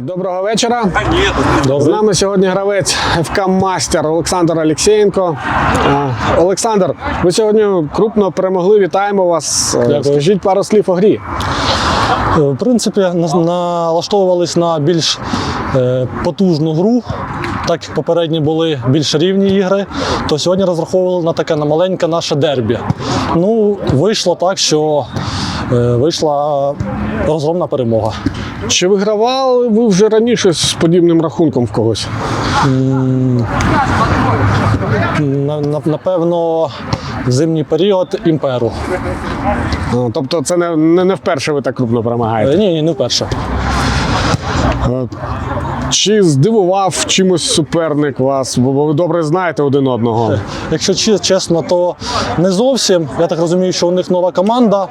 Доброго вечора. З нами сьогодні гравець ФК Мастер Олександр Олексєєнко. Е, Олександр, ви сьогодні крупно перемогли. Вітаємо вас. Дякую. Скажіть пару слів о грі. Е, В принципі, на- налаштовувались на більш е, потужну гру. Так як попередні були більш рівні ігри, то сьогодні розраховували на таке на маленьке наше дербі. Ну, вийшло так, що вийшла розгромна перемога. Чи вигравали ви вже раніше з подібним рахунком в когось? На- на- Напевно, в зимній період імперу. А, Тобто це не, не, не вперше ви так крупно перемагаєте. Е, Ні, ні, не вперше. Чи здивував чимось суперник вас? Бо ви добре знаєте один одного. Якщо чесно, то не зовсім. Я так розумію, що у них нова команда,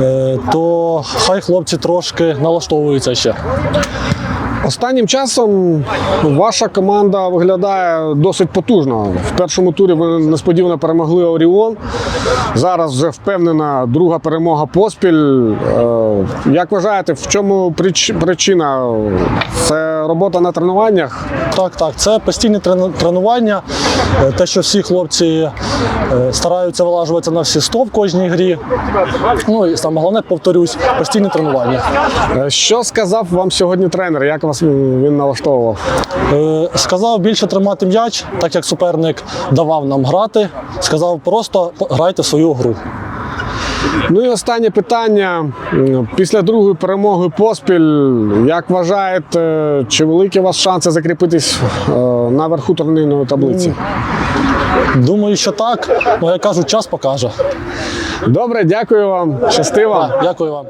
е, то хай хлопці трошки налаштовуються ще. Останнім часом ваша команда виглядає досить потужно. В першому турі ви несподівано перемогли Оріон. Зараз вже впевнена друга перемога поспіль. Е, Як вважаєте, в чому причина? Це робота на тренуваннях? Так, так, це постійне трен- тренування. Е, Те, що всі хлопці е, стараються вилажуватися на всі 100 в кожній грі. Ну і саме головне, повторюсь, постійне тренування. Е, Що сказав вам сьогодні тренер? Як вас він налаштовував? Е, Сказав більше тримати м'яч, так як суперник давав нам грати. Сказав просто грайте свою гру. Ну і останнє питання. Після другої перемоги поспіль, як вважаєте, чи великі у вас шанси закріпитись на верху турнірної таблиці? Думаю, що так. але я кажу, час покаже. Добре, дякую вам. Щасти. Дякую вам.